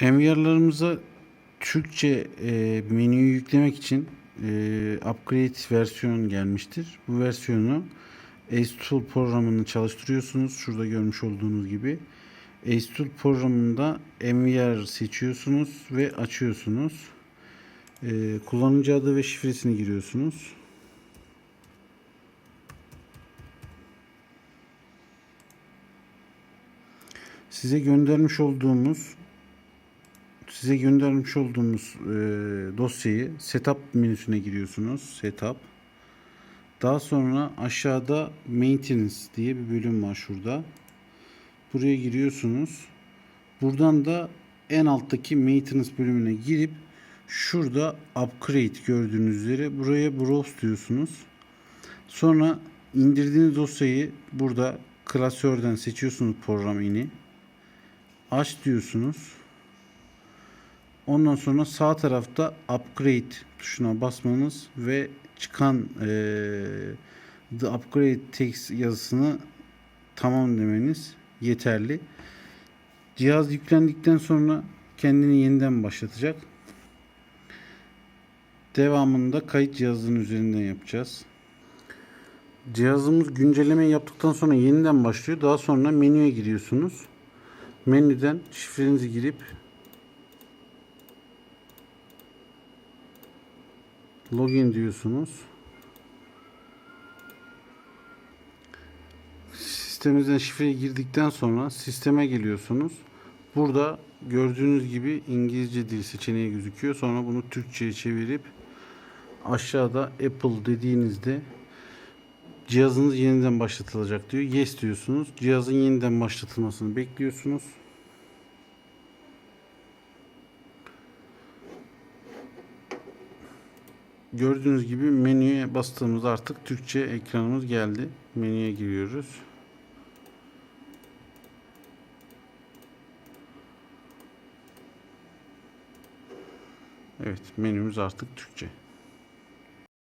Envyarlarımıza Türkçe e, menüyü yüklemek için e, upgrade versiyon gelmiştir. Bu versiyonu Ace Tool programını çalıştırıyorsunuz. Şurada görmüş olduğunuz gibi. Ace Tool programında Envyar seçiyorsunuz ve açıyorsunuz. E, kullanıcı adı ve şifresini giriyorsunuz. Size göndermiş olduğumuz size göndermiş olduğumuz e, dosyayı setup menüsüne giriyorsunuz. Setup. Daha sonra aşağıda maintenance diye bir bölüm var şurada. Buraya giriyorsunuz. Buradan da en alttaki maintenance bölümüne girip şurada upgrade gördüğünüz üzere buraya browse diyorsunuz. Sonra indirdiğiniz dosyayı burada klasörden seçiyorsunuz program ini. Aç diyorsunuz. Ondan sonra sağ tarafta upgrade tuşuna basmanız ve çıkan eee, the upgrade text yazısını tamam demeniz yeterli. Cihaz yüklendikten sonra kendini yeniden başlatacak. Devamında kayıt cihazının üzerinden yapacağız. Cihazımız güncelleme yaptıktan sonra yeniden başlıyor. Daha sonra menüye giriyorsunuz. Menüden şifrenizi girip login diyorsunuz. Sistemimizden şifreyi girdikten sonra sisteme geliyorsunuz. Burada gördüğünüz gibi İngilizce dil seçeneği gözüküyor. Sonra bunu Türkçe'ye çevirip aşağıda Apple dediğinizde cihazınız yeniden başlatılacak diyor. Yes diyorsunuz. Cihazın yeniden başlatılmasını bekliyorsunuz. Gördüğünüz gibi menüye bastığımızda artık Türkçe ekranımız geldi. Menüye giriyoruz. Evet menümüz artık Türkçe.